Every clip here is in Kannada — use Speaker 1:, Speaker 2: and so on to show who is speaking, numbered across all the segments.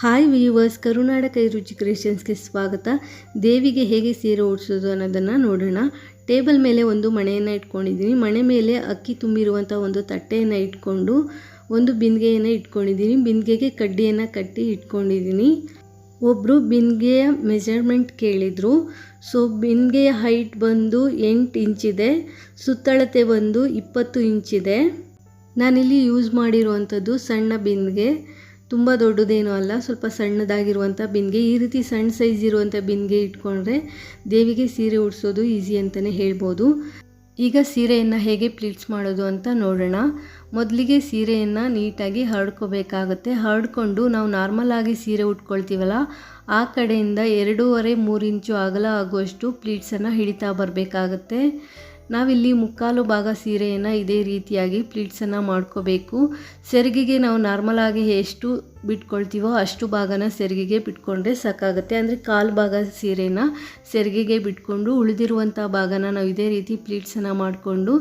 Speaker 1: ಹಾಯ್ ವ್ಯೂವರ್ಸ್ ಕರುನಾಡ ರುಚಿ ಕ್ರಿಯೇಷನ್ಸ್ಗೆ ಸ್ವಾಗತ. ದೇವಿಗೆ ಹೇಗೆ ಸೀರೆ ಓಡಿಸೋದು ಅನ್ನೋದನ್ನು ನೋಡೋಣ. ಟೇಬಲ್ ಮೇಲೆ ಒಂದು ಮಣೆಯನ್ನು ಇಟ್ಕೊಂಡಿದ್ದೀನಿ. ಮಣೆ ಮೇಲೆ ಅಕ್ಕಿ ತುಂಬಿರುವಂಥ ಒಂದು ತಟ್ಟೆಯನ್ನು ಇಟ್ಕೊಂಡು ಒಂದು ಬಿಂದಿಗೆಯನ್ನು ಇಟ್ಕೊಂಡಿದ್ದೀನಿ. ಬಿಂದಿಗೆಗೆ ಕಡ್ಡಿಯನ್ನು ಕಟ್ಟಿ ಇಟ್ಕೊಂಡಿದ್ದೀನಿ. ಒಬ್ಬರು ಬಿಂದಿಗೆಯ ಮೆಜರ್ಮೆಂಟ್ ಕೇಳಿದರು. ಸೊ ಬಿಂದಿಗೆಯ ಹೈಟ್ ಬಂದು ಎಂಟು ಇಂಚಿದೆ ಸುತ್ತಳತೆ ಬಂದು ಇಪ್ಪತ್ತು ಇಂಚಿದೆ ನಾನಿಲ್ಲಿ ಯೂಸ್ ಮಾಡಿರುವಂಥದ್ದು ಸಣ್ಣ ಬಿಂದಿಗೆ. ತುಂಬ ದೊಡ್ಡದೇನೂ ಅಲ್ಲ, ಸ್ವಲ್ಪ ಸಣ್ಣದಾಗಿರುವಂಥ ಬಿಂದಿಗೆ ಈ ರೀತಿ ಸಣ್ಣ ಸೈಜ್ ಇರುವಂಥ ಬಿಂದಿಗೆ ಇಟ್ಕೊಂಡ್ರೆ ದೇವಿಗೆ ಸೀರೆ ಉಡಿಸೋದು ಈಸಿ ಅಂತಲೇ ಹೇಳ್ಬೋದು. ಈಗ ಸೀರೆಯನ್ನು ಹೇಗೆ ಪ್ಲೀಟ್ಸ್ ಮಾಡೋದು ಅಂತ ನೋಡೋಣ. ಮೊದಲಿಗೆ ಸೀರೆಯನ್ನು ನೀಟಾಗಿ ಹರಡ್ಕೋಬೇಕಾಗತ್ತೆ. ಹರಡ್ಕೊಂಡು ನಾವು ನಾರ್ಮಲ್ ಆಗಿ ಸೀರೆ ಉಟ್ಕೊಳ್ತೀವಲ್ಲ, ಆ ಕಡೆಯಿಂದ ಎರಡೂವರೆ ಮೂರು ಇಂಚು ಅಗಲ ಆಗುವಷ್ಟು ಪ್ಲೀಟ್ಸನ್ನು ಹಿಡಿತಾ ಬರಬೇಕಾಗತ್ತೆ. ನಾವಿಲ್ಲಿ ಮುಕ್ಕಾಲು ಭಾಗ ಸೀರೆಯನ್ನು ಇದೇ ರೀತಿಯಾಗಿ ಪ್ಲೀಟ್ಸನ್ನು ಮಾಡ್ಕೋಬೇಕು. ಸೆರಗಿಗೆ ನಾವು ನಾರ್ಮಲ್ ಆಗಿ ಎಷ್ಟು ಬಿಟ್ಕೊಳ್ತೀವೋ ಅಷ್ಟು ಭಾಗನ ಸೆರಗಿಗೆ ಬಿಟ್ಕೊಂಡ್ರೆ ಸಾಕಾಗುತ್ತೆ. ಅಂದರೆ ಕಾಲು ಭಾಗ ಸೀರೆನ ಸೆರಗಿಗೆ ಬಿಟ್ಕೊಂಡು ಉಳಿದಿರುವಂಥ ಭಾಗನ ನಾವು ಇದೇ ರೀತಿ ಪ್ಲೀಟ್ಸನ್ನು ಮಾಡಿಕೊಂಡು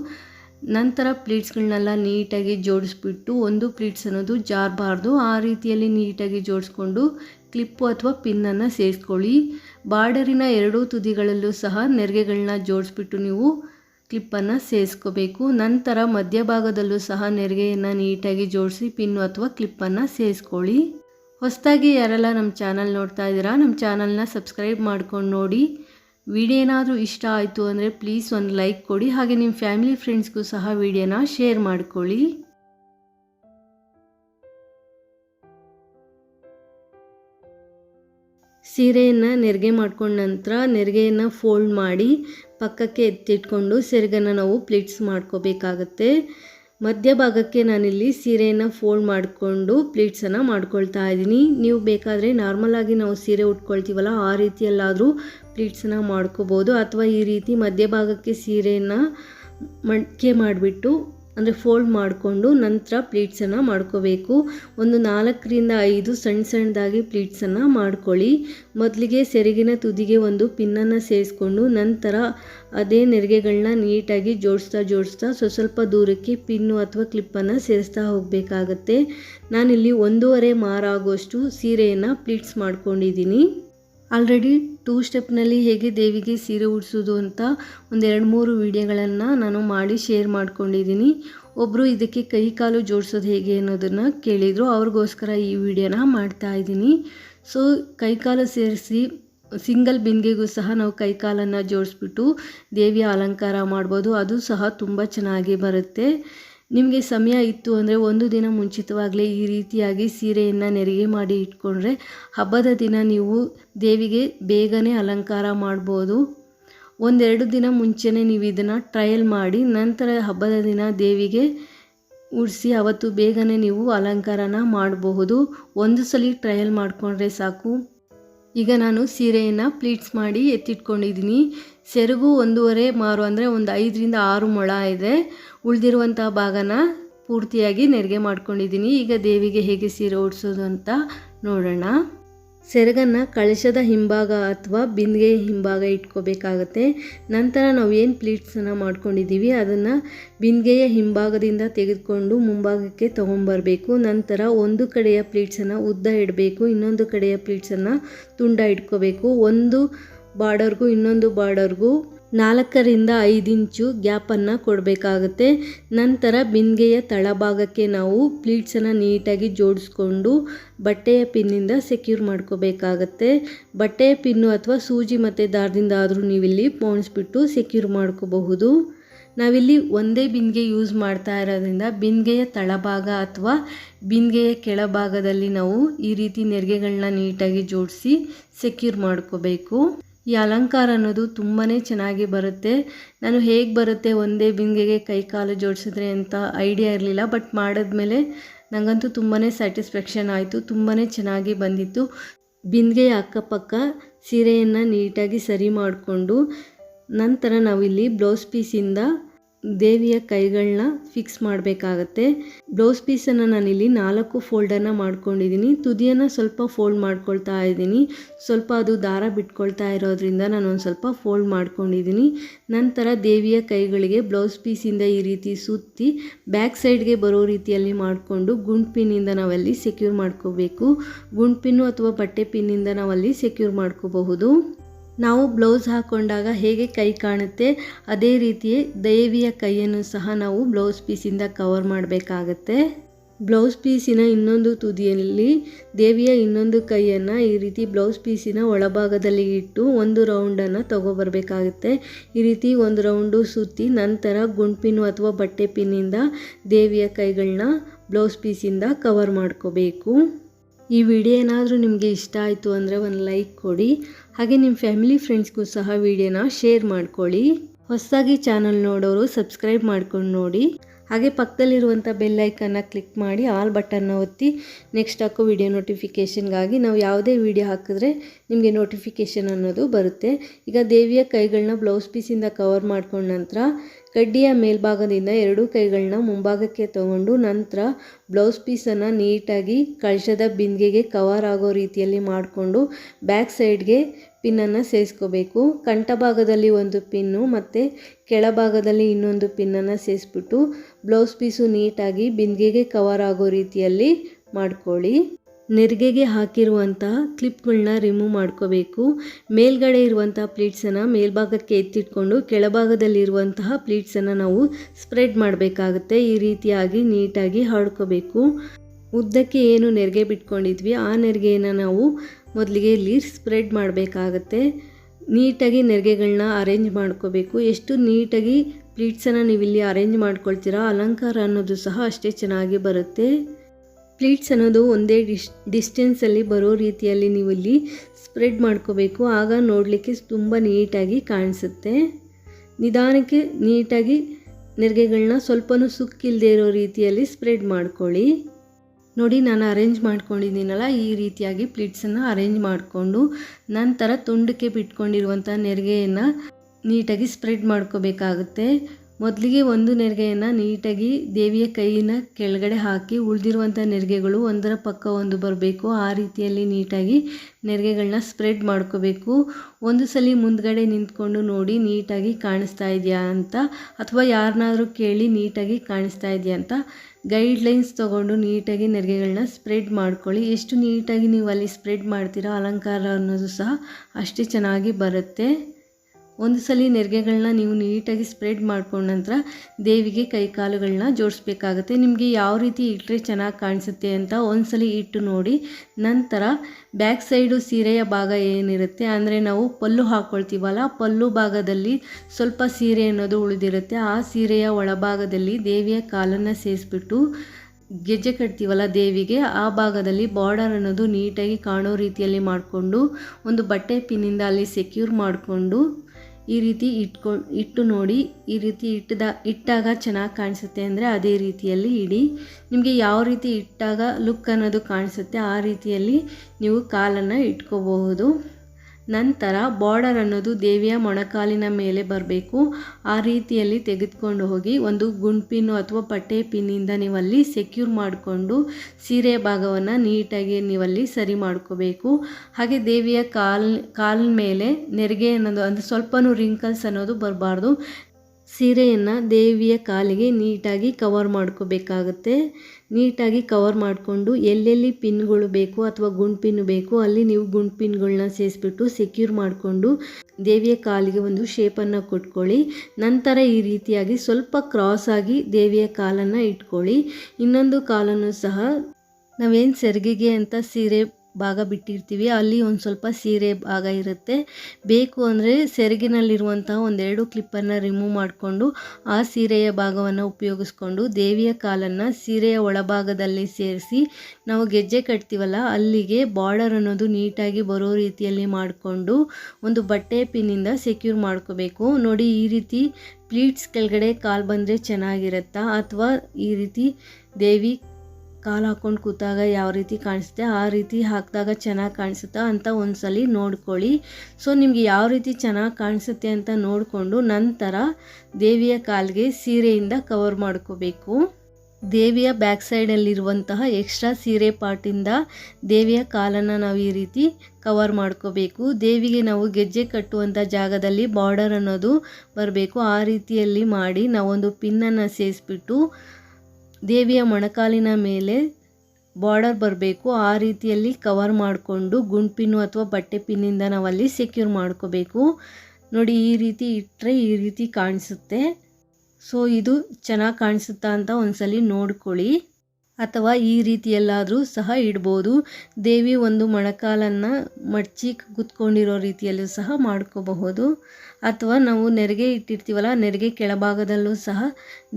Speaker 1: ನಂತರ ಪ್ಲೀಟ್ಸ್ಗಳನ್ನೆಲ್ಲ ನೀಟಾಗಿ ಜೋಡಿಸ್ಬಿಟ್ಟು ಒಂದು ಪ್ಲೀಟ್ಸ್ ಅನ್ನೋದು ಜಾರಬಾರ್ದು. ಆ ರೀತಿಯಲ್ಲಿ ನೀಟಾಗಿ ಜೋಡಿಸ್ಕೊಂಡು ಕ್ಲಿಪ್ಪು ಅಥವಾ ಪಿನ್ನನ್ನು ಸೇರಿಸ್ಕೊಳ್ಳಿ. ಬಾರ್ಡರಿನ ಎರಡೂ ತುದಿಗಳಲ್ಲೂ ಸಹ ನೆರಿಗೆಗಳನ್ನ ಜೋಡಿಸ್ಬಿಟ್ಟು ನೀವು ಕ್ಲಿಪ್ಪನ್ನು ಸೇರಿಸ್ಕೋಬೇಕು. ನಂತರ ಮಧ್ಯಭಾಗದಲ್ಲೂ ಸಹ ನೆರಿಗೆಯನ್ನು ನೀಟಾಗಿ ಜೋಡಿಸಿ ಪಿನ್ನು ಅಥವಾ ಕ್ಲಿಪ್ಪನ್ನು ಸೇರಿಸ್ಕೊಳ್ಳಿ. ಹೊಸದಾಗಿ ಯಾರೆಲ್ಲ ನಮ್ಮ ಚಾನಲ್ ನೋಡ್ತಾ ಇದ್ದೀರಾ, ನಮ್ಮ ಚಾನಲ್ನ ಸಬ್ಸ್ಕ್ರೈಬ್ ಮಾಡ್ಕೊಂಡು ನೋಡಿ. ವಿಡಿಯೋ ಏನಾದರೂ ಇಷ್ಟ ಆಯಿತು ಅಂದರೆ ಪ್ಲೀಸ್ ಒಂದು ಲೈಕ್ ಕೊಡಿ. ಹಾಗೆ ನಿಮ್ಮ ಫ್ಯಾಮಿಲಿ ಫ್ರೆಂಡ್ಸ್ಗೂ ಸಹ ವಿಡಿಯೋನ ಶೇರ್ ಮಾಡ್ಕೊಳ್ಳಿ. ಸೀರೆಯನ್ನು ನೆರಿಗೆ ಮಾಡ್ಕೊಂಡ ನಂತರ ನೆರಿಗೆಯನ್ನು ಫೋಲ್ಡ್ ಮಾಡಿ ಪಕ್ಕಕ್ಕೆ ಎತ್ತಿಟ್ಕೊಂಡು ಸೆರಗನ್ನು ನಾವು ಪ್ಲಿಟ್ಸ್ ಮಾಡ್ಕೋಬೇಕಾಗತ್ತೆ. ಮಧ್ಯಭಾಗಕ್ಕೆ ನಾನಿಲ್ಲಿ ಸೀರೆಯನ್ನು ಫೋಲ್ಡ್ ಮಾಡಿಕೊಂಡು ಪ್ಲೀಟ್ಸನ್ನು ಮಾಡ್ಕೊಳ್ತಾ ಇದ್ದೀನಿ. ನೀವು ಬೇಕಾದರೆ ನಾರ್ಮಲಾಗಿ ನಾವು ಸೀರೆ ಉಟ್ಕೊಳ್ತೀವಲ್ಲ, ಆ ರೀತಿಯಲ್ಲಾದರೂ ಪ್ಲೀಟ್ಸನ್ನು ಮಾಡ್ಕೋಬೋದು. ಅಥವಾ ಈ ರೀತಿ ಮಧ್ಯಭಾಗಕ್ಕೆ ಸೀರೆಯನ್ನು ಮಡಿಕೆ ಮಾಡಿಬಿಟ್ಟು ಅಂದರೆ ಫೋಲ್ಡ್ ಮಾಡಿಕೊಂಡು ನಂತರ ಪ್ಲೀಟ್ಸನ್ನು ಮಾಡ್ಕೋಬೇಕು. ಒಂದು ನಾಲ್ಕರಿಂದ ಐದು ಸಣ್ಣ ಸಣ್ಣದಾಗಿ ಪ್ಲೀಟ್ಸನ್ನು ಮಾಡ್ಕೊಳ್ಳಿ. ಮೊದಲಿಗೆ ಸೆರಗಿನ ತುದಿಗೆ ಒಂದು ಪಿನ್ನನ್ನು ಸೇರಿಸ್ಕೊಂಡು ನಂತರ ಅದೇ ನೆರಿಗೆಗಳನ್ನ ನೀಟಾಗಿ ಜೋಡಿಸ್ತಾ ಜೋಡಿಸ್ತಾ ಸ್ವ ಸ್ವಲ್ಪ ದೂರಕ್ಕೆ ಪಿನ್ನು ಅಥವಾ ಕ್ಲಿಪ್ಪನ್ನು ಸೇರಿಸ್ತಾ ಹೋಗಬೇಕಾಗತ್ತೆ. ನಾನಿಲ್ಲಿ ಒಂದೂವರೆ ಮಾರಾಗುವಷ್ಟು ಸೀರೆಯನ್ನು ಪ್ಲೀಟ್ಸ್ ಮಾಡ್ಕೊಂಡಿದ್ದೀನಿ. ಆಲ್ರೆಡಿ ಟೂ ಸ್ಟೆಪ್ನಲ್ಲಿ ಹೇಗೆ ದೇವಿಗೆ ಸೀರೆ ಉಡಿಸೋದು ಅಂತ ಒಂದೆರಡು ಮೂರು ವಿಡಿಯೋಗಳನ್ನು ನಾನು ಮಾಡಿ ಶೇರ್ ಮಾಡ್ಕೊಂಡಿದ್ದೀನಿ. ಒಬ್ಬರು ಇದಕ್ಕೆ ಕೈ ಕಾಲು ಜೋಡಿಸೋದು ಹೇಗೆ ಅನ್ನೋದನ್ನು ಕೇಳಿದರು. ಅವ್ರಿಗೋಸ್ಕರ ಈ ವಿಡಿಯೋನ ಮಾಡ್ತಾ ಇದ್ದೀನಿ. ಸೊ ಕೈಕಾಲು ಸೇರಿಸಿ ಸಿಂಗಲ್ ಬಿಂದಿಗೆಗೂ ಸಹ ನಾವು ಕೈಕಾಲನ್ನು ಜೋಡಿಸ್ಬಿಟ್ಟು ದೇವಿಯ ಅಲಂಕಾರ ಮಾಡ್ಬೋದು. ಅದು ಸಹ ತುಂಬ ಚೆನ್ನಾಗಿ ಬರುತ್ತೆ. ನಿಮಗೆ ಸಮಯ ಇತ್ತು ಅಂದರೆ ಒಂದು ದಿನ ಮುಂಚಿತವಾಗಲೇ ಈ ರೀತಿಯಾಗಿ ಸೀರೆಯನ್ನು ನೆರಿಗೆ ಮಾಡಿ ಇಟ್ಕೊಂಡ್ರೆ ಹಬ್ಬದ ದಿನ ನೀವು ದೇವಿಗೆ ಬೇಗನೆ ಅಲಂಕಾರ ಮಾಡ್ಬೋದು. ಒಂದೆರಡು ದಿನ ಮುಂಚೆನೇ ನೀವು ಇದನ್ನು ಟ್ರಯಲ್ ಮಾಡಿ ನಂತರ ಹಬ್ಬದ ದಿನ ದೇವಿಗೆ ಉಡಿಸಿ ಅವತ್ತು ಬೇಗನೆ ನೀವು ಅಲಂಕಾರನ ಮಾಡಬಹುದು. ಒಂದು ಸಲ ಟ್ರಯಲ್ ಮಾಡಿಕೊಂಡ್ರೆ ಸಾಕು. ಈಗ ನಾನು ಸೀರೆಯನ್ನು ಪ್ಲೀಟ್ಸ್ ಮಾಡಿ ಎತ್ತಿಟ್ಕೊಂಡಿದ್ದೀನಿ. ಸೆರಗು ಒಂದೂವರೆ ಮಾರು ಅಂದರೆ ಒಂದು ಐದರಿಂದ ಆರು ಮೊಳ ಇದೆ. ಉಳಿದಿರುವಂಥ ಭಾಗನ ಪೂರ್ತಿಯಾಗಿ ನೆರಿಗೆ ಮಾಡ್ಕೊಂಡಿದ್ದೀನಿ. ಈಗ ದೇವಿಗೆ ಹೇಗೆ ಸೀರೆ ಓಡಿಸೋದು ಅಂತ ನೋಡೋಣ. ಸೆರಗನ್ನು ಕಳಶದ ಹಿಂಭಾಗ ಅಥವಾ ಬಿಂದಿಗೆ ಹಿಂಭಾಗ ಇಟ್ಕೋಬೇಕಾಗತ್ತೆ. ನಂತರ ನಾವು ಏನು ಪ್ಲೀಟ್ಸನ್ನು ಮಾಡ್ಕೊಂಡಿದ್ದೀವಿ, ಅದನ್ನು ಬಿಂದಿಗೆಯ ಹಿಂಭಾಗದಿಂದ ತೆಗೆದುಕೊಂಡು ಮುಂಭಾಗಕ್ಕೆ ತೊಗೊಂಬರಬೇಕು. ನಂತರ ಒಂದು ಕಡೆಯ ಪ್ಲೀಟ್ಸನ್ನು ಉದ್ದ ಇಡಬೇಕು, ಇನ್ನೊಂದು ಕಡೆಯ ಪ್ಲೀಟ್ಸನ್ನು ತುಂಡ ಇಟ್ಕೋಬೇಕು. ಒಂದು ಬಾರ್ಡರ್ಗೂ ಇನ್ನೊಂದು ಬಾರ್ಡರ್ಗೂ ನಾಲ್ಕರಿಂದ ಐದು ಇಂಚು ಗ್ಯಾಪನ್ನು ಕೊಡಬೇಕಾಗುತ್ತೆ. ನಂತರ ಬಿಂದಿಗೆಯ ತಳಭಾಗಕ್ಕೆ ನಾವು ಪ್ಲೀಟ್ಸನ್ನು ನೀಟಾಗಿ ಜೋಡಿಸ್ಕೊಂಡು ಬಟ್ಟೆಯ ಪಿನ್ನಿಂದ ಸೆಕ್ಯೂರ್ ಮಾಡ್ಕೋಬೇಕಾಗತ್ತೆ. ಬಟ್ಟೆಯ ಪಿನ್ನು ಅಥವಾ ಸೂಜಿ ಮತ್ತು ದಾರದಿಂದ ಆದರೂ ನೀವಿಲ್ಲಿ ಪೋಣಿಸ್ಬಿಟ್ಟು ಸೆಕ್ಯೂರ್ ಮಾಡ್ಕೋಬಹುದು. ನಾವಿಲ್ಲಿ ಒಂದೇ ಬಿಂದಿಗೆ ಯೂಸ್ ಮಾಡ್ತಾ ಇರೋದ್ರಿಂದ ಬಿಂದಿಗೆಯ ತಳಭಾಗ ಅಥವಾ ಬಿಂದಿಗೆಯ ಕೆಳಭಾಗದಲ್ಲಿ ನಾವು ಈ ರೀತಿ ನೆರಿಗೆಗಳನ್ನ ನೀಟಾಗಿ ಜೋಡಿಸಿ ಸೆಕ್ಯೂರ್ ಮಾಡ್ಕೋಬೇಕು. ಈ ಅಲಂಕಾರ ಅನ್ನೋದು ತುಂಬಾ ಚೆನ್ನಾಗಿ ಬರುತ್ತೆ. ನಾನು ಹೇಗೆ ಬರುತ್ತೆ ಒಂದೇ ಬಿಂದಿಗೆಗೆ ಕೈ ಕಾಲು ಜೋಡಿಸಿದ್ರೆ ಅಂತ ಐಡಿಯಾ ಇರಲಿಲ್ಲ ಬಟ್ ಮಾಡಿದ್ಮೇಲೆ ನನಗಂತೂ ತುಂಬಾ ಸ್ಯಾಟಿಸ್ಫ್ಯಾಕ್ಷನ್ ಆಯಿತು ತುಂಬಾ ಚೆನ್ನಾಗಿ ಬಂದಿತ್ತು. ಬಿಂದಿಗೆಯ ಅಕ್ಕಪಕ್ಕ ಸೀರೆಯನ್ನು ನೀಟಾಗಿ ಸರಿ ಮಾಡಿಕೊಂಡು ನಂತರ ನಾವಿಲ್ಲಿ ಬ್ಲೌಸ್ ಪೀಸಿಂದ ದೇವಿಯ ಕೈಗಳನ್ನ ಫಿಕ್ಸ್ ಮಾಡಬೇಕಾಗತ್ತೆ. ಬ್ಲೌಸ್ ಪೀಸನ್ನು ನಾನಿಲ್ಲಿ ನಾಲ್ಕು ಫೋಲ್ಡನ್ನು ಮಾಡ್ಕೊಂಡಿದ್ದೀನಿ ತುದಿಯನ್ನು ಸ್ವಲ್ಪ ಫೋಲ್ಡ್ ಮಾಡ್ಕೊಳ್ತಾ ಇದ್ದೀನಿ ಸ್ವಲ್ಪ ಅದು ದಾರ ಬಿಟ್ಕೊಳ್ತಾ ಇರೋದ್ರಿಂದ ನಾನು ಒಂದು ಸ್ವಲ್ಪ ಫೋಲ್ಡ್ ಮಾಡ್ಕೊಂಡಿದ್ದೀನಿ ನಂತರ ದೇವಿಯ ಕೈಗಳಿಗೆ ಬ್ಲೌಸ್ ಪೀಸಿಂದ ಈ ರೀತಿ ಸುತ್ತಿ ಬ್ಯಾಕ್ ಸೈಡ್ಗೆ ಬರೋ ರೀತಿಯಲ್ಲಿ ಮಾಡಿಕೊಂಡು ಗುಂಡ್ ಪಿನ್ನಿಂದ ನಾವಲ್ಲಿ ಸೆಕ್ಯೂರ್ ಮಾಡ್ಕೋಬೇಕು. ಗುಂಡ್ ಪಿನ್ನು ಅಥವಾ ಬಟ್ಟೆ ಪಿನ್ನಿಂದ ನಾವಲ್ಲಿ ಸೆಕ್ಯೂರ್ ಮಾಡ್ಕೋಬಹುದು. ನಾವು ಬ್ಲೌಸ್ ಹಾಕ್ಕೊಂಡಾಗ ಹೇಗೆ ಕೈ ಕಾಣುತ್ತೆ, ಅದೇ ರೀತಿಯೇ ದೇವಿಯ ಕೈಯನ್ನು ಸಹ ನಾವು ಬ್ಲೌಸ್ ಪೀಸಿಂದ ಕವರ್ ಮಾಡಬೇಕಾಗತ್ತೆ. ಬ್ಲೌಸ್ ಪೀಸಿನ ಇನ್ನೊಂದು ತುದಿಯಲ್ಲಿ ದೇವಿಯ ಇನ್ನೊಂದು ಕೈಯನ್ನು ಈ ರೀತಿ ಬ್ಲೌಸ್ ಪೀಸಿನ ಒಳಭಾಗದಲ್ಲಿ ಇಟ್ಟು ಒಂದು ರೌಂಡನ್ನು ತಗೊಬರ್ಬೇಕಾಗುತ್ತೆ. ಈ ರೀತಿ ಒಂದು ರೌಂಡು ಸುತ್ತಿ ನಂತರ ಗುಂಡ್ಪಿನ್ನು ಅಥವಾ ಬಟ್ಟೆ ಪಿನ್ನಿಂದ ದೇವಿಯ ಕೈಗಳನ್ನ ಬ್ಲೌಸ್ ಪೀಸಿಂದ ಕವರ್ ಮಾಡ್ಕೋಬೇಕು. ಈ ವಿಡಿಯೋ ಏನಾದರೂ ನಿಮಗೆ ಇಷ್ಟ ಆಯಿತು ಅಂದರೆ ಒಂದು ಲೈಕ್ ಕೊಡಿ. ಹಾಗೆ ನಿಮ್ಮ ಫ್ಯಾಮಿಲಿ ಫ್ರೆಂಡ್ಸ್ಗೂ ಸಹ ವಿಡಿಯೋನ ಶೇರ್ ಮಾಡ್ಕೊಳ್ಳಿ. ಹೊಸದಾಗಿ ಚಾನಲ್ ನೋಡೋರು ಸಬ್ಸ್ಕ್ರೈಬ್ ಮಾಡ್ಕೊಂಡು ನೋಡಿ. ಹಾಗೆ ಪಕ್ಕದಲ್ಲಿರುವಂಥ ಬೆಲ್ ಐಕನ್ನ ಕ್ಲಿಕ್ ಮಾಡಿ ಆಲ್ ಬಟನ್ನ ಒತ್ತಿ. ನೆಕ್ಸ್ಟ್ ಹಾಕೋ ವಿಡಿಯೋ ನೋಟಿಫಿಕೇಷನ್ಗಾಗಿ ನಾವು ಯಾವುದೇ ವಿಡಿಯೋ ಹಾಕಿದ್ರೆ ನಿಮಗೆ ನೋಟಿಫಿಕೇಷನ್ ಅನ್ನೋದು ಬರುತ್ತೆ. ಈಗ ದೇವಿಯ ಕೈಗಳನ್ನ ಬ್ಲೌಸ್ ಪೀಸಿಂದ ಕವರ್ ಮಾಡ್ಕೊಂಡ ನಂತರ ಕಡ್ಡಿಯ ಮೇಲ್ಭಾಗದಿಂದ ಎರಡೂ ಕೈಗಳನ್ನ ಮುಂಭಾಗಕ್ಕೆ ತಗೊಂಡು ನಂತರ ಬ್ಲೌಸ್ ಪೀಸನ್ನು ನೀಟಾಗಿ ಕಳಶದ ಬಿಂದಿಗೆಗೆ ಕವರ್ ಆಗೋ ರೀತಿಯಲ್ಲಿ ಮಾಡಿಕೊಂಡು ಬ್ಯಾಕ್ ಸೈಡ್ಗೆ ಪಿನ್ನನ್ನು ಸೇರಿಸ್ಕೋಬೇಕು. ಕಂಠಭಾಗದಲ್ಲಿ ಒಂದು ಪಿನ್ನು ಮತ್ತು ಕೆಳಭಾಗದಲ್ಲಿ ಇನ್ನೊಂದು ಪಿನ್ನನ್ನು ಸೇರಿಸ್ಬಿಟ್ಟು ಬ್ಲೌಸ್ ಪೀಸು ನೀಟಾಗಿ ಬಿಂದಿಗೆಗೆ ಕವರ್ ಆಗೋ ರೀತಿಯಲ್ಲಿ ಮಾಡ್ಕೊಳ್ಳಿ. ನೆರಿಗೆಗೆ ಹಾಕಿರುವಂತಹ ಕ್ಲಿಪ್ಗಳನ್ನ ರಿಮೂವ್ ಮಾಡ್ಕೋಬೇಕು. ಮೇಲ್ಗಡೆ ಇರುವಂತಹ ಪ್ಲೀಟ್ಸನ್ನು ಮೇಲ್ಭಾಗಕ್ಕೆ ಎತ್ತಿಟ್ಕೊಂಡು ಕೆಳಭಾಗದಲ್ಲಿರುವಂತಹ ಪ್ಲೀಟ್ಸನ್ನು ನಾವು ಸ್ಪ್ರೆಡ್ ಮಾಡಬೇಕಾಗುತ್ತೆ. ಈ ರೀತಿಯಾಗಿ ನೀಟಾಗಿ ಹಾಡ್ಕೋಬೇಕು. ಉದ್ದಕ್ಕೆ ಏನು ನೆರಿಗೆ ಬಿಟ್ಕೊಂಡಿದ್ವಿ, ಆ ನೆರಿಗೆಯನ್ನು ನಾವು ಮೊದಲಿಗೆ ಇಲ್ಲಿ ಸ್ಪ್ರೆಡ್ ಮಾಡಬೇಕಾಗತ್ತೆ. ನೀಟಾಗಿ ನೆರಿಗೆಗಳನ್ನ ಅರೇಂಜ್ ಮಾಡ್ಕೋಬೇಕು. ಎಷ್ಟು ನೀಟಾಗಿ ಪ್ಲೀಟ್ಸನ್ನು ನೀವು ಇಲ್ಲಿ ಅರೇಂಜ್ ಮಾಡ್ಕೊಳ್ತೀರಾ, ಅಲಂಕಾರ ಅನ್ನೋದು ಸಹ ಅಷ್ಟೇ ಚೆನ್ನಾಗಿ ಬರುತ್ತೆ. ಪ್ಲೀಟ್ಸ್ ಅನ್ನೋದು ಒಂದೇ ಡಿಶ್ ಡಿಸ್ಟೆನ್ಸಲ್ಲಿ ಬರೋ ರೀತಿಯಲ್ಲಿ ನೀವು ಇಲ್ಲಿ ಸ್ಪ್ರೆಡ್ ಮಾಡ್ಕೋಬೇಕು. ಆಗ ನೋಡಲಿಕ್ಕೆ ತುಂಬ ನೀಟಾಗಿ ಕಾಣಿಸುತ್ತೆ. ನಿಧಾನಕ್ಕೆ ನೀಟಾಗಿ ನೆರಿಗೆಗಳನ್ನ ಸ್ವಲ್ಪನೂ ಸುಕ್ಕಿಲ್ಲದೆ ಇರೋ ರೀತಿಯಲ್ಲಿ ಸ್ಪ್ರೆಡ್ ಮಾಡ್ಕೊಳ್ಳಿ. ನೋಡಿ, ನಾನು ಅರೇಂಜ್ ಮಾಡ್ಕೊಂಡಿದ್ದೀನಲ್ಲ, ಈ ರೀತಿಯಾಗಿ ಪ್ಲೀಟ್ಸನ್ನು ಅರೇಂಜ್ ಮಾಡಿಕೊಂಡು ನಂತರ ತುಂಡಕ್ಕೆ ಬಿಟ್ಕೊಂಡಿರುವಂಥ ನೆರಿಗೆಯನ್ನು ನೀಟಾಗಿ ಸ್ಪ್ರೆಡ್ ಮಾಡ್ಕೋಬೇಕಾಗುತ್ತೆ. ಮೊದಲಿಗೆ ಒಂದು ನೆರಿಗೆಯನ್ನು ನೀಟಾಗಿ ದೇವಿಯ ಕೈಯನ್ನ ಕೆಳಗಡೆ ಹಾಕಿ ಉಳಿದಿರುವಂಥ ನೆರಿಗೆಗಳು ಒಂದರ ಪಕ್ಕ ಒಂದು ಬರಬೇಕು. ಆ ರೀತಿಯಲ್ಲಿ ನೀಟಾಗಿ ನೆರಿಗೆಗಳನ್ನ ಸ್ಪ್ರೆಡ್ ಮಾಡ್ಕೋಬೇಕು. ಒಂದು ಸಲ ಮುಂದ್ಗಡೆ ನಿಂತ್ಕೊಂಡು ನೋಡಿ ನೀಟಾಗಿ ಕಾಣಿಸ್ತಾ ಇದೆಯಾ ಅಂತ ಅಥವಾ ಯಾರನ್ನಾದರೂ ಕೇಳಿ ನೀಟಾಗಿ ಕಾಣಿಸ್ತಾ ಇದೆಯಾ ಅಂತ ಗೈಡ್ಲೈನ್ಸ್ ತೊಗೊಂಡು ನೀಟಾಗಿ ನೆರಿಗೆಗಳನ್ನ ಸ್ಪ್ರೆಡ್ ಮಾಡ್ಕೊಳ್ಳಿ. ಎಷ್ಟು ನೀಟಾಗಿ ನೀವು ಅಲ್ಲಿ ಸ್ಪ್ರೆಡ್ ಮಾಡ್ತೀರೋ ಅಲಂಕಾರ ಅನ್ನೋದು ಸಹ ಅಷ್ಟೇ ಚೆನ್ನಾಗಿ ಬರುತ್ತೆ. ಒಂದು ಸಲ ನೆರಿಗೆಗಳನ್ನ ನೀವು ನೀಟಾಗಿ ಸ್ಪ್ರೆಡ್ ಮಾಡ್ಕೊಂಡ ನಂತರ ದೇವಿಗೆ ಕೈಕಾಲುಗಳನ್ನ ಜೋಡಿಸ್ಬೇಕಾಗುತ್ತೆ. ನಿಮಗೆ ಯಾವ ರೀತಿ ಇಟ್ಟರೆ ಚೆನ್ನಾಗಿ ಕಾಣಿಸುತ್ತೆ ಅಂತ ಒಂದು ಸಲ ಇಟ್ಟು ನೋಡಿ. ನಂತರ ಬ್ಯಾಕ್ ಸೈಡು ಸೀರೆಯ ಭಾಗ ಏನಿರುತ್ತೆ, ಅಂದರೆ ನಾವು ಪಲ್ಲು ಹಾಕ್ಕೊಳ್ತೀವಲ್ಲ ಪಲ್ಲು ಭಾಗದಲ್ಲಿ ಸ್ವಲ್ಪ ಸೀರೆ ಅನ್ನೋದು ಉಳಿದಿರುತ್ತೆ. ಆ ಸೀರೆಯ ಒಳಭಾಗದಲ್ಲಿ ದೇವಿಯ ಕಾಲನ್ನು ಸೇರಿಸ್ಬಿಟ್ಟು ಗೆಜ್ಜೆ ಕಟ್ತೀವಲ್ಲ ದೇವಿಗೆ, ಆ ಭಾಗದಲ್ಲಿ ಬಾರ್ಡರ್ ಅನ್ನೋದು ನೀಟಾಗಿ ಕಾಣೋ ರೀತಿಯಲ್ಲಿ ಮಾಡಿಕೊಂಡು, ಒಂದು ಬಟ್ಟೆ ಪಿನ್ನಿಂದ ಅಲ್ಲಿ ಸೆಕ್ಯೂರ್ ಮಾಡಿಕೊಂಡು ಈ ರೀತಿ ಇಟ್ಕೊ, ಇಟ್ಟು ನೋಡಿ, ಈ ರೀತಿ ಇಟ್ಟದ, ಇಟ್ಟಾಗ ಚೆನ್ನಾಗಿ ಕಾಣಿಸುತ್ತೆ ಅಂದರೆ ಅದೇ ರೀತಿಯಲ್ಲಿ ಇಡಿ. ನಿಮಗೆ ಯಾವ ರೀತಿ ಇಟ್ಟಾಗ ಲುಕ್ ಅನ್ನೋದು ಕಾಣಿಸುತ್ತೆ ಆ ರೀತಿಯಲ್ಲಿ ನೀವು ಕಾಲನ್ನು ಇಟ್ಕೋಬಹುದು. ನಂತರ ಬಾರ್ಡರ್ ಅನ್ನೋದು ದೇವಿಯ ಮೊಣಕಾಲಿನ ಮೇಲೆ ಬರಬೇಕು. ಆ ರೀತಿಯಲ್ಲಿ ತೆಗೆದುಕೊಂಡು ಹೋಗಿ ಒಂದು ಗುಂಡ್ಪಿನ್ನು ಅಥವಾ ಪಟ್ಟೆ ಪಿನ್ನಿಂದ ನೀವಲ್ಲಿ ಸೆಕ್ಯೂರ್ ಮಾಡಿಕೊಂಡು ಸೀರೆ ಭಾಗವನ್ನು ನೀಟಾಗಿ ನೀವಲ್ಲಿ ಸರಿ ಮಾಡ್ಕೋಬೇಕು. ಹಾಗೆ ದೇವಿಯ ಕಾಲ್, ಕಾಲ ಮೇಲೆ ನೆರಿಗೆ ಅನ್ನೋದು, ಅಂದರೆ ಸ್ವಲ್ಪನೂ ರಿಂಕಲ್ಸ್ ಅನ್ನೋದು ಬರಬಾರ್ದು. ಸೀರೆಯನ್ನು ದೇವಿಯ ಕಾಲಿಗೆ ನೀಟಾಗಿ ಕವರ್ ಮಾಡ್ಕೋಬೇಕಾಗತ್ತೆ. ನೀಟಾಗಿ ಕವರ್ ಮಾಡಿಕೊಂಡು ಎಲ್ಲೆಲ್ಲಿ ಪಿನ್ಗಳು ಬೇಕು ಅಥವಾ ಗುಂಡ್ ಪಿನ್ ಬೇಕು ಅಲ್ಲಿ ನೀವು ಗುಂಡ್ ಪಿನ್ಗಳನ್ನ ಸೇರಿಸ್ಬಿಟ್ಟು ಸೆಕ್ಯೂರ್ ಮಾಡಿಕೊಂಡು ದೇವಿಯ ಕಾಲಿಗೆ ಒಂದು ಶೇಪನ್ನು ಕೊಟ್ಕೊಳ್ಳಿ. ನಂತರ ಈ ರೀತಿಯಾಗಿ ಸ್ವಲ್ಪ ಕ್ರಾಸ್ ಆಗಿ ದೇವಿಯ ಕಾಲನ್ನು ಇಟ್ಕೊಳ್ಳಿ. ಇನ್ನೊಂದು ಕಾಲನ್ನು ಸಹ ನಾವೇನು ಸೆರಗಿಗೆ ಅಂತ ಸೀರೆ ಭಾಗ ಬಿಟ್ಟಿರ್ತೀವಿ. ಅಲ್ಲಿ ಒಂದು ಸ್ವಲ್ಪ ಸೀರೆ ಭಾಗ ಇರುತ್ತೆ. ಬೇಕು ಅಂದರೆ ಸೆರಗಿನಲ್ಲಿರುವಂತಹ ಒಂದೆರಡು ಕ್ಲಿಪ್ಪನ್ನು ರಿಮೂವ್ ಮಾಡಿಕೊಂಡು ಆ ಸೀರೆಯ ಭಾಗವನ್ನು ಉಪಯೋಗಿಸ್ಕೊಂಡು ದೇವಿಯ ಕಾಲನ್ನು ಸೀರೆಯ ಒಳಭಾಗದಲ್ಲಿ ಸೇರಿಸಿ ನಾವು ಗೆಜ್ಜೆ ಕಟ್ತೀವಲ್ಲ, ಅಲ್ಲಿಗೆ ಬಾರ್ಡರ್ ಅನ್ನೋದು ನೀಟಾಗಿ ಬರೋ ರೀತಿಯಲ್ಲಿ ಮಾಡಿಕೊಂಡು ಒಂದು ಬಟ್ಟೆ ಪಿನ್ನಿಂದ ಸೆಕ್ಯೂರ್ ಮಾಡ್ಕೋಬೇಕು. ನೋಡಿ ಈ ರೀತಿ ಪ್ಲೀಟ್ಸ್ ಕೆಳಗಡೆ ಕಾಲು ಬಂದರೆ ಚೆನ್ನಾಗಿರುತ್ತಾ? ಅಥವಾ ಈ ರೀತಿ ದೇವಿ ಕಾಲು ಹಾಕ್ಕೊಂಡು ಕೂತಾಗ ಯಾವ ರೀತಿ ಕಾಣಿಸುತ್ತೆ, ಆ ರೀತಿ ಹಾಕಿದಾಗ ಚೆನ್ನಾಗಿ ಕಾಣಿಸುತ್ತಾ ಅಂತ ಒಂದ್ಸಲಿ ನೋಡ್ಕೊಳ್ಳಿ. ಸೊ, ನಿಮಗೆ ಯಾವ ರೀತಿ ಚೆನ್ನಾಗಿ ಕಾಣಿಸುತ್ತೆ ಅಂತ ನೋಡಿಕೊಂಡು ನಂತರ ದೇವಿಯ ಕಾಲಿಗೆ ಸೀರೆಯಿಂದ ಕವರ್ ಮಾಡ್ಕೋಬೇಕು. ದೇವಿಯ ಬ್ಯಾಕ್ ಸೈಡಲ್ಲಿರುವಂತಹ ಎಕ್ಸ್ಟ್ರಾ ಸೀರೆ ಪಾರ್ಟಿಂದ ದೇವಿಯ ಕಾಲನ್ನು ನಾವು ಈ ರೀತಿ ಕವರ್ ಮಾಡ್ಕೋಬೇಕು. ದೇವಿಗೆ ನಾವು ಗೆಜ್ಜೆ ಕಟ್ಟುವಂಥ ಜಾಗದಲ್ಲಿ ಬಾರ್ಡರ್ ಅನ್ನೋದು ಬರಬೇಕು. ಆ ರೀತಿಯಲ್ಲಿ ಮಾಡಿ ನಾವೊಂದು ಪಿನ್ನನ್ನು ಸೇರಿಸ್ಬಿಟ್ಟು ದೇವಿಯ ಮೊಣಕಾಲಿನ ಮೇಲೆ ಬಾರ್ಡರ್ ಬರಬೇಕು. ಆ ರೀತಿಯಲ್ಲಿ ಕವರ್ ಮಾಡಿಕೊಂಡು ಗುಂಡ್ಪಿನ್ನು ಅಥವಾ ಬಟ್ಟೆ ಪಿನ್ನಿಂದ ನಾವಲ್ಲಿ ಸೆಕ್ಯೂರ್ ಮಾಡ್ಕೋಬೇಕು. ನೋಡಿ, ಈ ರೀತಿ ಇಟ್ಟರೆ ಈ ರೀತಿ ಕಾಣಿಸುತ್ತೆ. ಸೊ ಇದು ಚೆನ್ನಾಗಿ ಕಾಣಿಸುತ್ತಾ ಅಂತ ಒಂದ್ಸಲಿ ನೋಡ್ಕೊಳ್ಳಿ. ಅಥವಾ ಈ ರೀತಿಯಲ್ಲಾದರೂ ಸಹ ಇಡ್ಬೋದು. ದೇವಿ ಒಂದು ಮೊಣಕಾಲನ್ನು ಮಡಚಿ ಕುತ್ಕೊಂಡಿರೋ ರೀತಿಯಲ್ಲೂ ಸಹ ಮಾಡ್ಕೋಬಹುದು. ಅಥವಾ ನಾವು ನೆರಿಗೆ ಇಟ್ಟಿರ್ತೀವಲ್ಲ, ನೆರಿಗೆ ಕೆಳಭಾಗದಲ್ಲೂ ಸಹ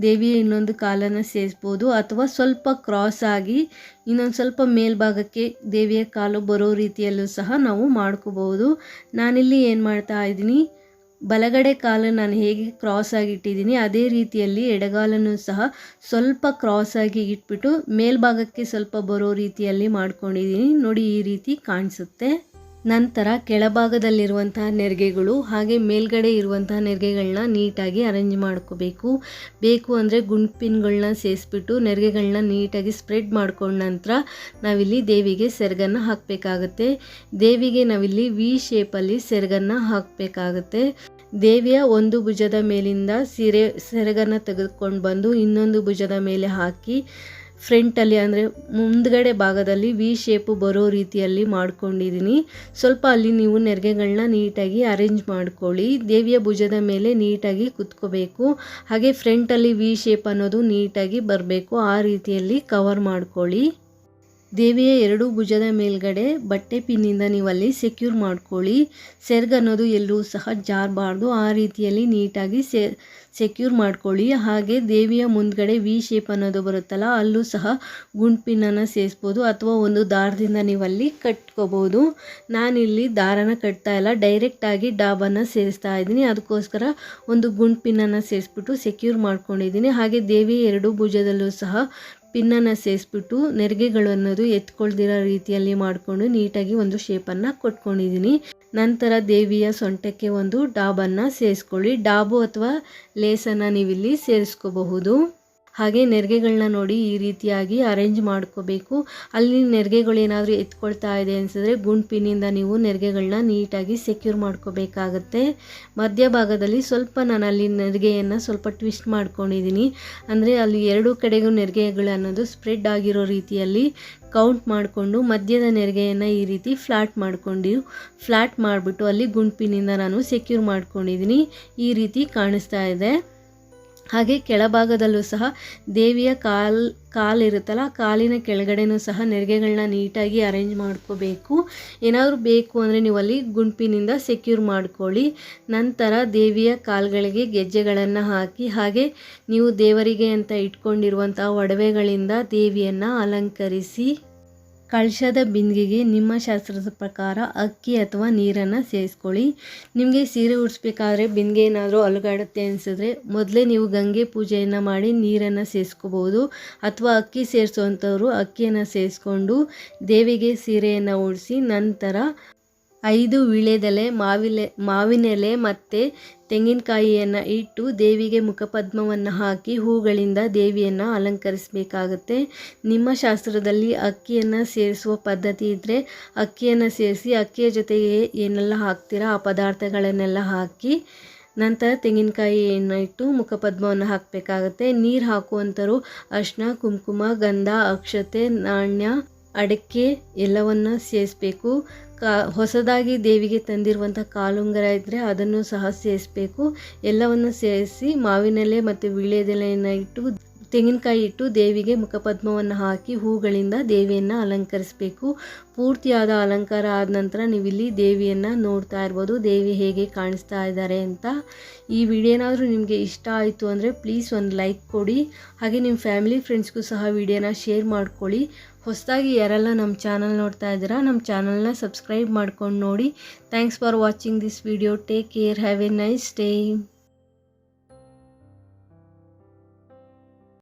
Speaker 1: ದೇವಿಯ ಇನ್ನೊಂದು ಕಾಲನ್ನು ಸೇರಿಸ್ಬೋದು. ಅಥವಾ ಸ್ವಲ್ಪ ಕ್ರಾಸ್ ಆಗಿ ಇನ್ನೊಂದು ಸ್ವಲ್ಪ ಮೇಲ್ಭಾಗಕ್ಕೆ ದೇವಿಯ ಕಾಲು ಬರೋ ರೀತಿಯಲ್ಲೂ ಸಹ ನಾವು ಮಾಡ್ಕೋಬಹುದು. ನಾನಿಲ್ಲಿ ಏನು ಮಾಡ್ತಾ ಇದ್ದೀನಿ ಬಲಗಡೆ ಕಾಲು ನಾನು ಹೇಗೆ ಕ್ರಾಸ್ ಆಗಿ ಇಟ್ಟಿದ್ದೀನಿ, ಅದೇ ರೀತಿಯಲ್ಲಿ ಎಡಗಾಲನ್ನು ಸಹ ಸ್ವಲ್ಪ ಕ್ರಾಸ್ ಆಗಿ ಇಟ್ಬಿಟ್ಟು ಮೇಲ್ಭಾಗಕ್ಕೆ ಸ್ವಲ್ಪ ಬರೋ ರೀತಿಯಲ್ಲಿ ಮಾಡ್ಕೊಂಡಿದ್ದೀನಿ. ನೋಡಿ ಈ ರೀತಿ ಕಾಣಿಸುತ್ತೆ. ನಂತರ ಕೆಳಭಾಗದಲ್ಲಿರುವಂತಹ ನೆರಿಗೆಗಳು ಹಾಗೆ ಮೇಲ್ಗಡೆ ಇರುವಂತಹ ನೆರಿಗೆಗಳನ್ನ ನೀಟಾಗಿ ಅರೇಂಜ್ ಮಾಡ್ಕೋಬೇಕು. ಬೇಕು ಅಂದರೆ ಗುಂಪಿನ್ಗಳನ್ನ ಸೇರಿಸ್ಬಿಟ್ಟು ನೆರಿಗೆಗಳನ್ನ ನೀಟಾಗಿ ಸ್ಪ್ರೆಡ್ ಮಾಡ್ಕೊಂಡ ನಂತರ ನಾವಿಲ್ಲಿ ದೇವಿಗೆ ಸೆರಗನ್ನು ಹಾಕಬೇಕಾಗುತ್ತೆ. ದೇವಿಗೆ ನಾವಿಲ್ಲಿ ವಿ ಶೇಪಲ್ಲಿ ಸೆರಗನ್ನು ಹಾಕಬೇಕಾಗುತ್ತೆ. ದೇವಿಯ ಒಂದು ಭುಜದ ಮೇಲಿಂದ ಸೀರೆ ಸೆರಗನ್ನು ತೆಗೆದುಕೊಂಡು ಬಂದು ಇನ್ನೊಂದು ಭುಜದ ಮೇಲೆ ಹಾಕಿ ಫ್ರಂಟಲ್ಲಿ ಅಂದರೆ ಮುಂದ್ಗಡೆ ಭಾಗದಲ್ಲಿ ವಿ ಶೇಪು ಬರೋ ರೀತಿಯಲ್ಲಿ ಮಾಡ್ಕೊಂಡಿದ್ದೀನಿ. ಸ್ವಲ್ಪ ಅಲ್ಲಿ ನೀವು ನೆರಿಗೆಗಳನ್ನ ನೀಟಾಗಿ ಅರೇಂಜ್ ಮಾಡ್ಕೊಳ್ಳಿ. ದೇವಿಯ ಭುಜದ ಮೇಲೆ ನೀಟಾಗಿ ಕುತ್ಕೋಬೇಕು. ಹಾಗೆ ಫ್ರಂಟಲ್ಲಿ ವಿ ಶೇಪ್ ಅನ್ನೋದು ನೀಟಾಗಿ ಬರಬೇಕು. ಆ ರೀತಿಯಲ್ಲಿ ಕವರ್ ಮಾಡ್ಕೊಳ್ಳಿ. ದೇವಿಯ ಎರಡು ಭುಜದ ಮೇಲ್ಗಡೆ ಬಟ್ಟೆ ಪಿನ್ನಿಂದ ನೀವು ಅಲ್ಲಿ ಸೆಕ್ಯೂರ್ ಮಾಡ್ಕೊಳ್ಳಿ. ಸೆರ್ಗ್ ಅನ್ನೋದು ಎಲ್ಲೂ ಸಹ ಜಾರಬಾರ್ದು. ಆ ರೀತಿಯಲ್ಲಿ ನೀಟಾಗಿ ಸೆ ಸೆಕ್ಯೂರ್ ಮಾಡ್ಕೊಳ್ಳಿ. ಹಾಗೆ ದೇವಿಯ ಮುಂದ್ಗಡೆ ವಿ ಶೇಪ್ ಅನ್ನೋದು ಬರುತ್ತಲ್ಲ, ಅಲ್ಲೂ ಸಹ ಗುಂಡ್ ಪಿನ್ನನ್ನು ಸೇರಿಸ್ಬೋದು ಅಥವಾ ಒಂದು ದಾರದಿಂದ ನೀವು ಅಲ್ಲಿ ಕಟ್ಕೋಬೋದು. ನಾನಿಲ್ಲಿ ದಾರನ ಕಟ್ತಾ ಇಲ್ಲ ಡೈರೆಕ್ಟಾಗಿ ಡಾಬನ್ನು ಸೇರಿಸ್ತಾ ಇದ್ದೀನಿ. ಅದಕ್ಕೋಸ್ಕರ ಒಂದು ಗುಂಡ್ ಪಿನ್ನನ್ನು ಸೇರಿಸ್ಬಿಟ್ಟು ಸೆಕ್ಯೂರ್ ಮಾಡ್ಕೊಂಡಿದ್ದೀನಿ. ಹಾಗೆ ದೇವಿಯ ಎರಡು ಭುಜದಲ್ಲೂ ಸಹ ಪಿನ್ನನ್ನು ಸೇರಿಸ್ಬಿಟ್ಟು ನೆರಿಗೆಗಳು ಅನ್ನೋದು ಎತ್ಕೊಳ್ದಿರೋ ರೀತಿಯಲ್ಲಿ ಮಾಡಿಕೊಂಡು ನೀಟಾಗಿ ಒಂದು ಶೇಪನ್ನು ಕೊಟ್ಕೊಂಡಿದ್ದೀನಿ. ನಂತರ ದೇವಿಯ ಸೊಂಟಕ್ಕೆ ಒಂದು ಡಾಬನ್ನು ಸೇರಿಸ್ಕೊಳ್ಳಿ. ಡಾಬು ಅಥವಾ ಲೇಸನ್ನು ನೀವಿಲ್ಲಿ ಸೇರಿಸ್ಕೋಬಹುದು. ಹಾಗೆ ನೆರಿಗೆಗಳನ್ನ ನೋಡಿ ಈ ರೀತಿಯಾಗಿ ಅರೇಂಜ್ ಮಾಡ್ಕೋಬೇಕು. ಅಲ್ಲಿ ನೆರಿಗೆಗಳು ಏನಾದರೂ ಎತ್ಕೊಳ್ತಾ ಇದೆ ಅನಿಸಿದ್ರೆ ಗುಂಡ್ ಪಿನ್ನಿಂದ ನೀವು ನೆರಿಗೆಗಳನ್ನ ನೀಟಾಗಿ ಸೆಕ್ಯೂರ್ ಮಾಡ್ಕೋಬೇಕಾಗತ್ತೆ. ಮಧ್ಯಭಾಗದಲ್ಲಿ ಸ್ವಲ್ಪ ನಾನು ಅಲ್ಲಿ ನೆರಿಗೆಯನ್ನು ಸ್ವಲ್ಪ ಟ್ವಿಸ್ಟ್ ಮಾಡ್ಕೊಂಡಿದ್ದೀನಿ ಅಂದರೆ ಅಲ್ಲಿ ಎರಡು ಕಡೆಗೂ ನೆರಿಗೆಗಳು ಅನ್ನೋದು ಸ್ಪ್ರೆಡ್ ಆಗಿರೋ ರೀತಿಯಲ್ಲಿ ಕೌಂಟ್ ಮಾಡಿಕೊಂಡು ಮಧ್ಯದ ನೆರಿಗೆಯನ್ನು ಈ ರೀತಿ ಫ್ಲಾಟ್ ಮಾಡಿಕೊಂಡು ಫ್ಲಾಟ್ ಮಾಡಿಬಿಟ್ಟು ಅಲ್ಲಿ ಗುಂಪಿನಿಂದ ನಾನು ಸೆಕ್ಯೂರ್ ಮಾಡ್ಕೊಂಡಿದ್ದೀನಿ ಈ ರೀತಿ ಕಾಣಿಸ್ತಾ ಇದೆ. ಹಾಗೆ ಕೆಳಭಾಗದಲ್ಲೂ ಸಹ ದೇವಿಯ ಕಾಲ್ ಇರುತ್ತಲ್ಲ ಕಾಲಿನ ಕೆಳಗಡೆನೂ ಸಹ ನೆರಿಗೆಗಳನ್ನ ನೀಟಾಗಿ ಅರೇಂಜ್ ಮಾಡ್ಕೋಬೇಕು. ಏನಾದರೂ ಬೇಕು ಅಂದರೆ ನೀವು ಅಲ್ಲಿ ಗುಂಪಿನಿಂದ ಸೆಕ್ಯೂರ್ ಮಾಡ್ಕೊಳ್ಳಿ. ನಂತರ ದೇವಿಯ ಕಾಲುಗಳಿಗೆ ಗೆಜ್ಜೆಗಳನ್ನು ಹಾಕಿ, ಹಾಗೆ ನೀವು ದೇವರಿಗೆ ಅಂತ ಇಟ್ಕೊಂಡಿರುವಂಥ ಒಡವೆಗಳಿಂದ ದೇವಿಯನ್ನು ಅಲಂಕರಿಸಿ. ಕಳಶದ ಬಿಂದಿಗೆಗೆ ನಿಮ್ಮ ಶಾಸ್ತ್ರದ ಪ್ರಕಾರ ಅಕ್ಕಿ ಅಥವಾ ನೀರನ್ನು ಸೇರಿಸ್ಕೊಳ್ಳಿ ನಿಮಗೆ ಸೀರೆ ಉಡಿಸ್ಬೇಕಾದ್ರೆ ಬಿಂದಿಗೆ ಏನಾದರೂ ಅಲುಗಾಡುತ್ತೆ ಅನಿಸಿದ್ರೆ ಮೊದಲೇ ನೀವು ಗಂಗೆ ಪೂಜೆಯನ್ನು ಮಾಡಿ ನೀರನ್ನು ಸೇರಿಸ್ಕೋಬೋದು ಅಥವಾ ಅಕ್ಕಿ ಸೇರಿಸುವಂಥವ್ರು ಅಕ್ಕಿಯನ್ನು ಸೇರಿಸ್ಕೊಂಡು ದೇವಿಗೆ ಸೀರೆಯನ್ನು ಉಡಿಸಿ ನಂತರ ಐದು ವೀಳ್ಯದೆಲೆ, ಮಾವಿಲೆ, ಮಾವಿನೆಲೆ ಮತ್ತು ತೆಂಗಿನಕಾಯಿಯನ್ನು ಇಟ್ಟು ದೇವಿಗೆ ಮುಖಪದ್ಮವನ್ನು ಹಾಕಿ ಹೂಗಳಿಂದ ದೇವಿಯನ್ನು ಅಲಂಕರಿಸಬೇಕಾಗುತ್ತೆ. ನಿಮ್ಮ ಶಾಸ್ತ್ರದಲ್ಲಿ ಅಕ್ಕಿಯನ್ನು ಸೇರಿಸುವ ಪದ್ಧತಿ ಇದ್ದರೆ ಅಕ್ಕಿಯನ್ನು ಸೇರಿಸಿ ಅಕ್ಕಿಯ ಜೊತೆಗೆ ಏನೆಲ್ಲ ಹಾಕ್ತೀರಾ, ಆ ಪದಾರ್ಥಗಳನ್ನೆಲ್ಲ ಹಾಕಿ ನಂತರ ತೆಂಗಿನಕಾಯಿಯನ್ನು ಇಟ್ಟು ಮುಖಪದ್ಮವನ್ನು ಹಾಕಬೇಕಾಗತ್ತೆ. ನೀರು ಹಾಕುವಂಥರು ಅರಿಶಿನ ಕುಂಕುಮ, ಗಂಧ, ಅಕ್ಷತೆ, ನಾಣ್ಯ, ಅಡಕೆ ಎಲ್ಲವನ್ನು ಸೇರಿಸ್ಬೇಕು. ಕಾ, ಹೊಸದಾಗಿ ದೇವಿಗೆ ತಂದಿರುವಂಥ ಕಾಲುಂಗರ ಇದ್ದರೆ ಅದನ್ನು ಸಹ ಸೇರಿಸ್ಬೇಕು. ಎಲ್ಲವನ್ನು ಸೇರಿಸಿ ಮಾವಿನೆಲೆ ಮತ್ತು ವೀಳ್ಯದೆಲೆಯನ್ನು ಇಟ್ಟು ತೆಂಗಿನಕಾಯಿ ಇಟ್ಟು ದೇವಿಗೆ ಮುಖಪದ್ಮವನ್ನು ಹಾಕಿ ಹೂಗಳಿಂದ ದೇವಿಯನ್ನು ಅಲಂಕರಿಸಬೇಕು. ಪೂರ್ತಿಯಾದ ಅಲಂಕಾರ ಆದ ನಂತರ ನೀವಿಲ್ಲಿ ದೇವಿಯನ್ನು ನೋಡ್ತಾ ಇರ್ಬೋದು. ದೇವಿ ಹೇಗೆ ಕಾಣಿಸ್ತಾ ಇದ್ದಾರೆ ಅಂತ. ಈ ವಿಡಿಯೋನಾದರೂ ನಿಮಗೆ ಇಷ್ಟ ಆಯಿತು ಅಂದರೆ ಪ್ಲೀಸ್ ಒಂದು ಲೈಕ್ ಕೊಡಿ. ಹಾಗೆ ನಿಮ್ಮ ಫ್ಯಾಮಿಲಿ ಫ್ರೆಂಡ್ಸ್ಗೂ ಸಹ ವಿಡಿಯೋನ ಶೇರ್ ಮಾಡ್ಕೊಳ್ಳಿ. ಹೊಸದಾಗಿ ಯಾರೆಲ್ಲ ನಮ್ಮ ಚಾನಲ್ ನೋಡ್ತಾ ಇದ್ದೀರಾ ನಮ್ಮ ಚಾನಲ್ನ ಸಬ್ಸ್ಕ್ರೈಬ್ ಮಾಡ್ಕೊಂಡು ನೋಡಿ. Thanks for watching this video take care have a nice day